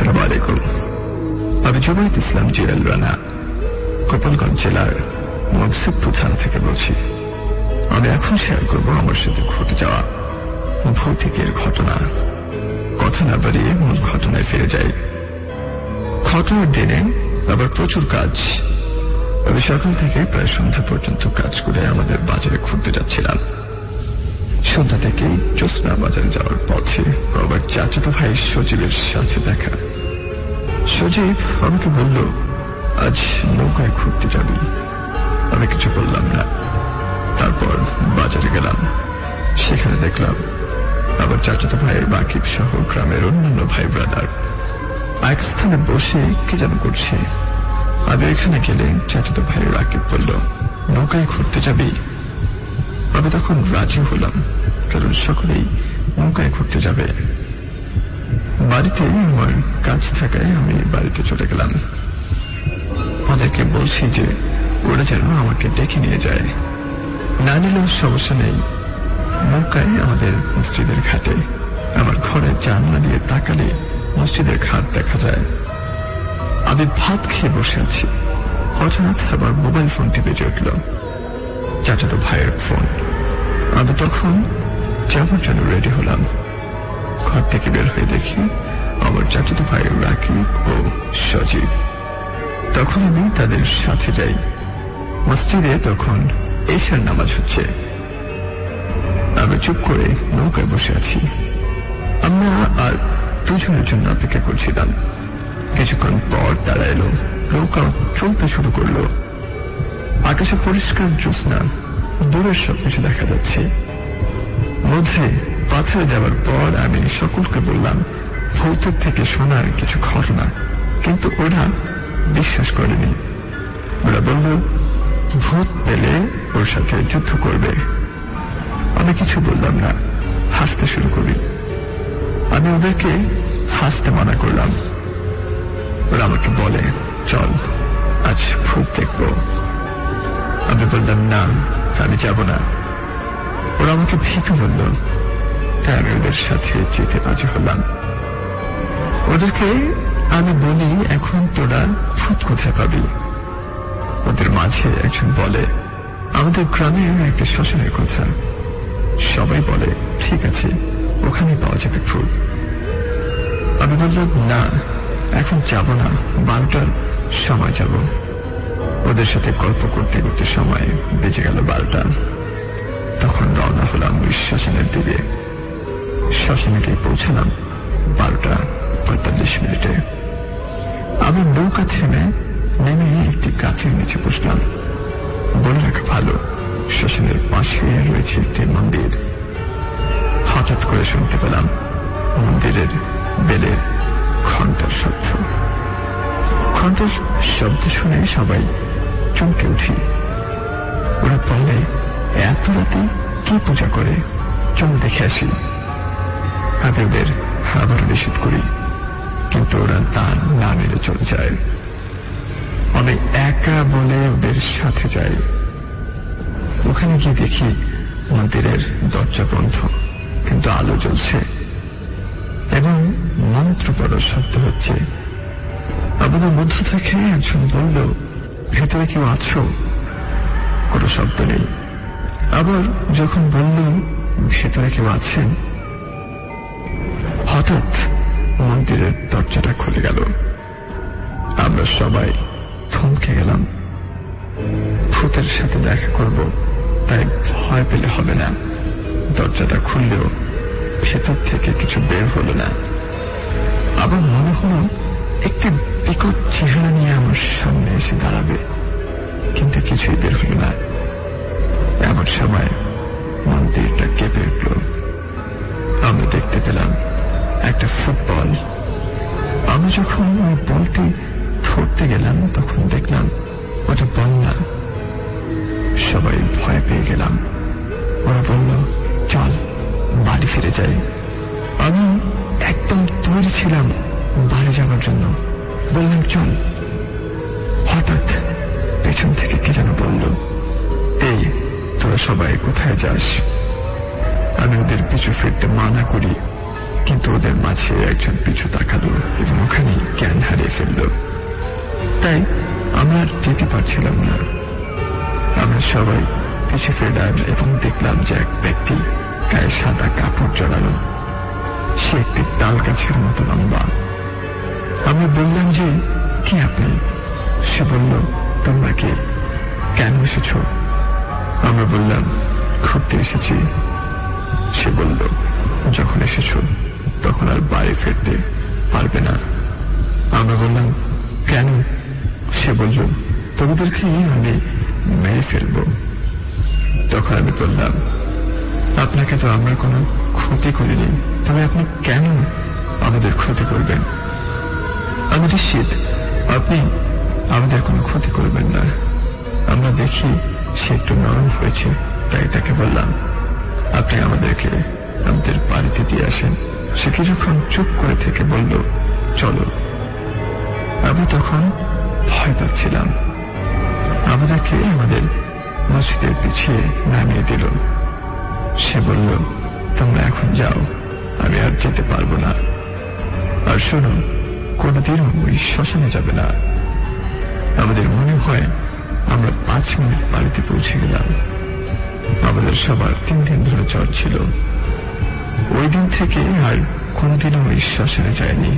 আসসালাম আলাইকুম আমি জুবাইদ ইসলাম জিয়াল রানা, গোপালগঞ্জ জেলার মনসিবপুর থানা থেকে বলছি। আমি এখন শেয়ার করব আমার সাথে ঘটে যাওয়া ভৌতিকের ঘটনা। কথা না বাড়িয়ে মূল ঘটনায় ফিরে যাই। ঘটনার দিনে আবার প্রচুর কাজ। আমি সকাল থেকে প্রায় সন্ধ্যা পর্যন্ত কাজ করে আমাদের বাজারে ঘুরতে যাচ্ছিলাম। সন্ধ্যা থেকে জ্যোৎস্না বাজারে যাওয়ার পথে আমার চাচাতো ভাই সজীবের সাথে দেখা। সজীব আমাকে বলল, আজ নৌকায় ঘুরতে যাবি। আমি কিছু বললাম না। তারপর বাজারে গেলাম। সেখানে দেখলাম আমার চাচাতো ভাইয়ের বাকিব সহ গ্রামের অন্যান্য ভাই ব্রাদার এক স্থানে বসে কি যেন করছে। আমি এখানে গেলে চাচাতো ভাই রাকিব বলল, নৌকায় ঘুরতে যাবি? আমি তখন রাজি হলাম, কারণ সকলেই নৌকায় ঘুরতে যাবে। বাড়িতে আমার কাজ থাকায় আমি বাড়িতে চলে গেলাম। ওদেরকে বলছি যে ওরা যেন আমাকে ডেকে নিয়ে যায়। না নিলেও সমস্যা নেই। নৌকায় আমাদের মসজিদের ঘাটে, আমার ঘরের জানলা দিয়ে তাকালে মসজিদের ঘাট দেখা যায়। আমি ভাত খেয়ে বসে আছি। হঠাৎ আমার মোবাইল ফোনটি বেজে উঠল। চাচাতো ভাইয়ের ফোন। আমি তখন যাওয়ার জন্য রেডি হলাম। ঘর থেকে বের হয়ে দেখি আমার চাচাতো ভাই রাকিব ও সজীব। তখন আমি তাদের সাথে যাই। মসজিদে তখন এশার নামাজ হচ্ছে। আমি চুপ করে নৌকায় বসে আছি। আমরা আর দুজনের জন্য অপেক্ষা করছিলাম। কিছুক্ষণ পর তারা এলো। নৌকা চলতে শুরু করল। আকাশে পরিষ্কার জ্যোৎস্না। দূরের সবকিছু দেখা যাচ্ছে। মধ্যে পাথরে যাওয়ার পর আমি সকলকে বললাম, ভৌতের থেকে শোনার কিছু ঘটনা। কিন্তু ওরা বিশ্বাস করেনি। ওরা বলল, ভূত পেলে ওর সাথে যুদ্ধ করবে। আমি কিছু বললাম না, হাসতে শুরু করি। আমি ওদেরকে হাসতে মানা করলাম। ওরা আমাকে বলে, চল, আজ ভূত দেখব। আমি বললাম, না, আমি যাব না। ওরা আমাকে ভীতু বলল আমি ওদের সাথে যেতে রাজি হলাম। ওদেরকে আমি বলি, এখন তোরা ভূত কোথায় পাবি? ওদের মাঝে একজন বলে, আমাদের গ্রামে একটা শ্মশানের কথা। সবাই বলে, ঠিক আছে ওখানে পাওয়া যাবে ভূত আমি বললাম, না, এখন যাব না, বারোটার সময় যাব। ওদের সাথে গল্প করতে করতে সময় বেঁচে গেল বারোটা। তখন রওনা হলাম ওই শ্মশানের দিকে। শ্মশানে গিয়ে পৌঁছালাম বারোটা পঁয়তাল্লিশ মিনিটে। আমি নৌকা থেমে নেমে একটি গাছের নিচে বসলাম। বলে রাখা ভালো, শ্মশানের পাশে রয়েছে একটি মন্দির। হঠাৎ করে শুনতে পেলাম মন্দিরের বেলে ঘণ্টার শব্দ। ঘণ্টার শব্দ শুনে সবাই চমকে উঠি। ওরা বলে, এত রাতে কি পূজা করে? চল দেখে আসি। আমি ওদের আবার নিষেধ করি, কিন্তু ওরা তা না মেরে চলে যায়। আমি একা বলে ওদের সাথে যাই। ওখানে গিয়ে দেখি মন্দিরের দরজা বন্ধ, কিন্তু আলো জ্বলছে। এবং মন্ত্র পড়ার শব্দ হচ্ছে। আমাদের মধ্য থেকে একজন বলল, ভেতরে কেউ আছো? কোনো শব্দ নেই। আবার যখন বলল, ভেতরে কেউ আছেন? হঠাৎ মন্দিরের দরজাটা খুলে গেল। আমরা সবাই থমকে গেলাম। ভূতের সাথে দেখা করব, তাই ভয় পেলে হবে না। দরজাটা খুললেও ভেতর থেকে কিছু বের হলো না। আবার মনে হলো একটি বিকট চেহারা নিয়ে আমার সামনে এসে দাঁড়াবে, কিন্তু কিছুই বের হলো না। এমন সময় মন্দিরটা কেঁপে উঠল। আমি দেখতে পেলাম যখন ওই বলটি ধরতে গেলাম, তখন দেখলাম ওটা না সবাই ভয় পেয়ে গেলাম। ওরা বলল, চল, বাড়ি ফিরে যাই। আমি একদম তৈরি ছিলাম বাড়ি যাওয়ার জন্য। বললাম, চল। হঠাৎ পেছন থেকে কে যেন বলল, এই, তোরা সবাই কোথায় যাস? আমি ওদের পিছু ফিরতে মানা করি। কিন্তু ওদের মাঝে একজন পিছু তাকালো এবং ওখানে জ্ঞান হারিয়ে ফেলল। তাই? আমরা আর যেতে পারছিলাম না। আমরা সবাই পিছু ফেরলাম এবং দেখলাম যে এক ব্যক্তি গায়ে সাদা কাপড় জড়ালো। সে একটি তাল গাছের মতো লম্বা। আমরা বললাম যে কি আপনি? সে বলল তোমরা কে? কেন এসেছ? আমরা বললাম ঘুরতে এসেছি। সে বলল যখন এসেছ। তখন আর বাড়ি ফিরতে পারবে না। আমরা বললাম, কেন? সে বলল, তোমাদেরকে আমি মেরে ফেলব। তখন আমি বললাম, আপনাকে তো আমরা কোনো ক্ষতি করিনি। তবে আপনি কেন আমাদের ক্ষতি করবেন? আমি নিশ্চিত, আপনি আমাদের কোনো ক্ষতি করবেন না। আমরা দেখি সে একটু নরম হয়েছে, তাই তাকে বললাম, আপনি আমাদেরকে আমাদের বাড়িতে দিয়ে আসেন। সে কিছুক্ষণ চুপ করে থেকে বলল, চলো। আমি তখন ভয় পাচ্ছিলাম। আমাদেরকে আমাদের মসজিদের পিছিয়ে নামিয়ে দিল। সে বলল, তোমরা এখন যাও, আমি আর যেতে পারব না। আর শোনো, কোনোদিনও ওই শ্মশানে যাবে না। আমাদের মনে হয় আমরা পাঁচ মিনিট বাড়িতে পৌঁছে গেলাম। আমাদের সবার তিন দিন ধরে জ্বর ছিল। ওই দিন থেকে আর কোনোদিনও হয়ে যায়নি।